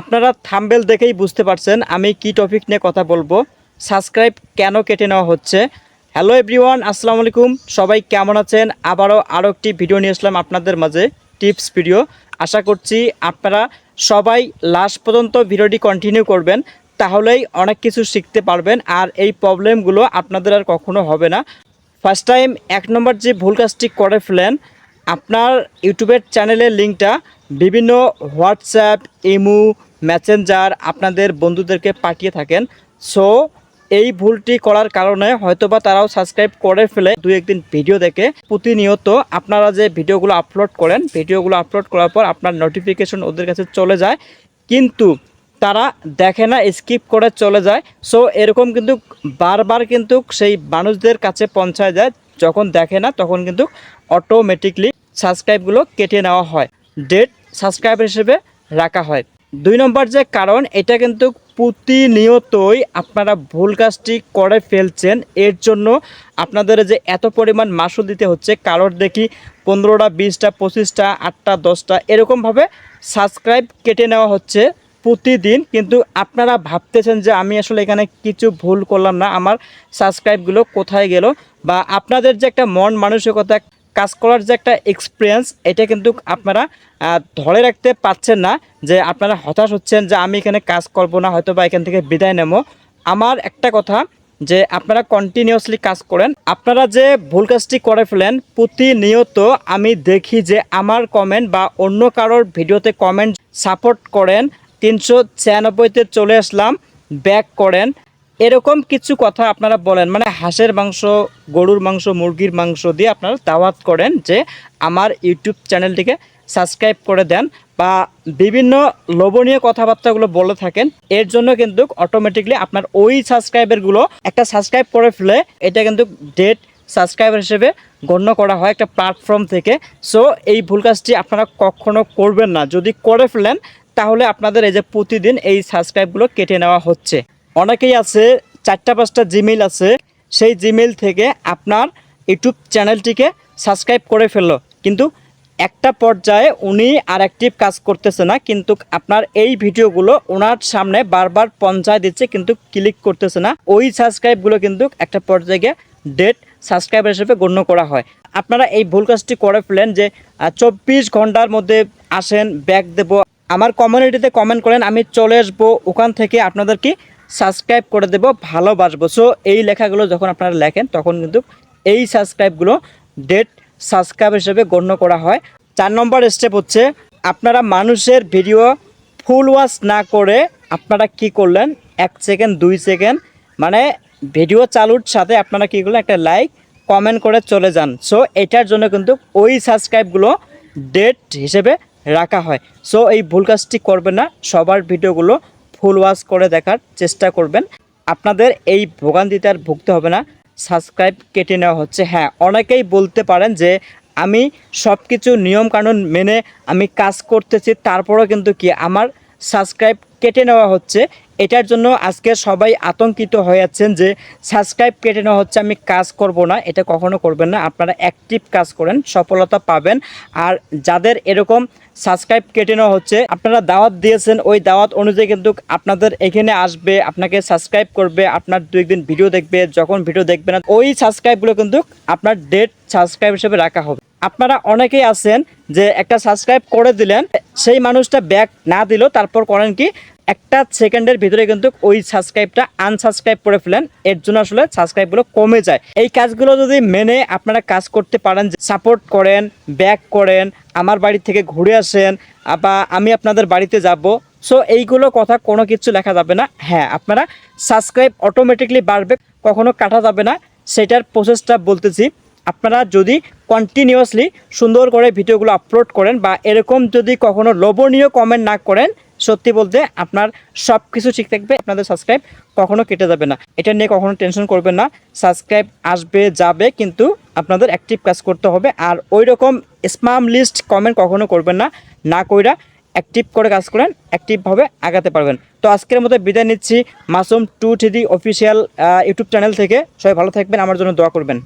আপনারা থাম্বেল দেখেই বুঝতে পারছেন আমি কি টপিক নিয়ে কথা বলব। সাবস্ক্রাইব কেন কেটে নেওয়া হচ্ছে? হ্যালো এভরিওয়ান আসসালামু আলাইকুম। সবাই কেমন আছেন? আবারও আরও একটি ভিডিও নিয়ে আসলাম আপনাদের মাঝে টিপস ভিডিও আশা করছি আপনারা সবাই লাস্ট পর্যন্ত ভিডিওটি কন্টিনিউ করবেন, তাহলেই অনেক কিছু শিখতে পারবেন আর এই প্রবলেমগুলো আপনাদের আর কখনো হবে না। ফার্স্ট টাইম এক নম্বর যে ভুল কাজটি করে ফেলেন, আপনার ইউটিউবের চ্যানেলের লিঙ্কটা বিভিন্ন হোয়াটসঅ্যাপ ইমু মেসেঞ্জার আপনাদের বন্ধুদেরকে পাঠিয়ে থাকেন। সো এই ভুলটি করার কারণে হয়তোবা তারাও সাবস্ক্রাইব করে ফেলে। দুই একদিন ভিডিও দেখে প্রতিনিয়ত আপনারা যে ভিডিওগুলো আপলোড করেন ভিডিওগুলো আপলোড করার পর আপনার নোটিফিকেশন ওদের কাছে চলে যায়। কিন্তু তারা দেখে না স্কিপ করে চলে যায়। সো এরকম কিন্তু বারবার কিন্তু সেই মানুষদের কাছে পৌঁছায় যায়। যখন দেখে না, তখন কিন্তু অটোমেটিকলি সাবস্ক্রাইবগুলো কেটে নেওয়া হয়। ডেট সাবস্ক্রাইব হিসেবে রাখা হয়। দুই নম্বর যে কারণ, এটা কিন্তু প্রতিনিয়তই আপনারা ভুল কাজটি করে ফেলছেন। এর জন্য আপনাদের যে এত পরিমাণ মাসুল দিতে হচ্ছে, কারোর দেখি পনেরোটা, বিশটা, পঁচিশটা, আটটা, দশটা, এরকমভাবে সাবস্ক্রাইব কেটে নেওয়া হচ্ছে প্রতিদিন। কিন্তু আপনারা ভাবতেছেন যে আমি আসলে এখানে কিছু ভুল করলাম না, আমার সাবস্ক্রাইবগুলো কোথায় গেল? বা আপনাদের যে একটা মন মানসিকতা কাজ করার যে একটা এক্সপিরিয়েন্স এটা কিন্তু আপনারা ধরে রাখতে পারছেন না যে আপনারা হতাশ হচ্ছেন যে আমি এখানে কাজ করব না, হয়তো বা এখান থেকে বিদায় নেব। আমার একটা কথা যে আপনারা কন্টিনিউয়াসলি কাজ করেন, আপনারা যে ভুল কাজটি করে ফেলেন, প্রতিনিয়ত আমি দেখি যে আমার কমেন্ট বা অন্য কারোর ভিডিওতে কমেন্ট সাপোর্ট করেন। তিনশো ছিয়ানব্বইতে চলে আসলাম ব্যাক করেন। এরকম কিছু কথা আপনারা বলেন। মানে হাঁসের মাংস, গরুর মাংস, মুরগির মাংস দিয়ে আপনারা দাওয়াত করেন যে আমার ইউটিউব চ্যানেলটিকে সাবস্ক্রাইব করে দেন বা বিভিন্ন লোভনীয় কথাবার্তাগুলো বলে থাকেন। এর জন্য কিন্তু অটোমেটিকলি আপনার ওই সাবস্ক্রাইবারগুলো একটা সাবস্ক্রাইব করে ফেলে, এটা কিন্তু ডেট সাবস্ক্রাইবার হিসেবে গণ্য করা হয় একটা প্ল্যাটফর্ম থেকে। সো এই ভুল কাজটি আপনারা কখনো করবেন না। যদি করে ফেলেন, তাহলে আপনাদের এই যে প্রতিদিন এই সাবস্ক্রাইবগুলো কেটে নেওয়া হচ্ছে। অনেকেই আছে, চারটা পাঁচটা জিমেইল আছে। সেই জিমেইল থেকে আপনার ইউটিউব চ্যানেলটিকে সাবস্ক্রাইব করে ফেলল। কিন্তু একটা পর্যায়ে উনি আর অ্যাক্টিভ কাজ করতেছে না, কিন্তু আপনার এই ভিডিওগুলো ওনার সামনে বারবার পঞ্চায় দিচ্ছে, কিন্তু ক্লিক করতেছে না। ওই সাবস্ক্রাইবগুলো কিন্তু একটা পর্যায়ে ডেট সাবস্ক্রাইবার হিসেবে গণ্য করা হয়। আপনারা এই ভুল কাজটি করে ফেলেন যে চব্বিশ ঘণ্টার মধ্যে আসেন ব্যাক দেব। আমার কমিউনিটিতে কমেন্ট করেন, আমি চলে আসব। ওখান থেকে আপনাদের কি সাবস্ক্রাইব করে দেব, ভালোবাসবো। সো এই লেখাগুলো যখন আপনারা লেখেন, তখন কিন্তু এই সাবস্ক্রাইবগুলো ডেট সাবস্ক্রাইব হিসেবে গণ্য করা হয়। চার নম্বর স্টেপ হচ্ছে, আপনারা মানুষের ভিডিও ফুল ওয়াচ না করে আপনারা কি করলেন? এক সেকেন্ড দুই সেকেন্ড মানে ভিডিও চালুর সাথে আপনারা কী করলেন? একটা লাইক কমেন্ট করে চলে যান। সো এটার জন্য কিন্তু ওই সাবস্ক্রাইবগুলো ডেট হিসেবে রাখা হয়। সো এই ভুল কাজটি করবেন না। সবার ভিডিওগুলো ফুল ওয়াশ করে দেখার চেষ্টা করবেন। আপনাদের এই ভোগান্তিতে আর ভুগতে হবে না। সাবস্ক্রাইব কেটে নেওয়া হচ্ছে। হ্যাঁ অনেকেই বলতে পারেন যে, আমি সব কিছু নিয়মকানুন মেনে আমি কাজ করতেছি, তারপরেও কিন্তু কি আমার সাবস্ক্রাইব কেটে নেওয়া হচ্ছে। এটার জন্য আজকে সবাই আতঙ্কিত হয়ে যাচ্ছেন যে সাবস্ক্রাইব কেটে নেওয়া হচ্ছে, আমি কাজ করব না, এটা কখনো করবেন না, আপনারা অ্যাক্টিভ কাজ করেন, সফলতা পাবেন। আর যাদের এরকম সাবস্ক্রাইব কেটে নেওয়া হচ্ছে, আপনারা দাওয়াত দিয়েছেন, ওই দাওয়াত অনুযায়ী কিন্তু আপনাদের এখানে আসবে, আপনাকে সাবস্ক্রাইব করবে, আপনার দু একদিন ভিডিও দেখবে, যখন ভিডিও দেখবে না, ওই সাবস্ক্রাইবগুলো কিন্তু আপনার ডেট সাবস্ক্রাইব হিসেবে রাখা হবে। আপনারা অনেকেই আছেন যে একটা সাবস্ক্রাইব করে দিলেন, সেই মানুষটা ব্যাক না দিলেও তারপর করেন কি একটা সেকেন্ডের ভিতরে কিন্তু ওই সাবস্ক্রাইবটা আনসাবস্ক্রাইব করে ফেলেন। এর জন্য আসলে সাবস্ক্রাইবগুলো কমে যায়। এই কাজগুলো যদি মেনে আপনারা কাজ করতে পারেন সাপোর্ট করেন ব্যাক করেন, আমার বাড়ি থেকে ঘুরে আসেন, বা আমি আপনাদের বাড়িতে যাব সো এইগুলো কথা কোনো কিছু লেখা যাবে না। হ্যাঁ আপনারা সাবস্ক্রাইব অটোমেটিকলি বাড়বে, কখনো কাটা যাবে না। সেটার প্রসেসটা বলতেছি, আপনারা যদি কন্টিনিউয়াসলি সুন্দর করে ভিডিওগুলো আপলোড করেন, বা এরকম যদি কখনো লোভনীয় কমেন্ট না করেন সত্যি বলতে আপনার সব কিছু ঠিক থাকবে, আপনাদের সাবস্ক্রাইব কখনো কেটে যাবে না। এটা নিয়ে কখনো টেনশন করবেন না সাবস্ক্রাইব আসবে, যাবে, কিন্তু আপনাদের অ্যাক্টিভ কাজ করতে হবে। আর ওই রকম স্পাম লিস্ট কমেন্ট কখনো করবেন না না কইরা অ্যাক্টিভ করে কাজ করেন অ্যাক্টিভভাবে আগাতে পারবেন। তো আজকের মতো বিদায় নিচ্ছি। Masum two three official YouTube channel থেকে। সবাই ভালো থাকবেন, আমার জন্য দোয়া করবেন।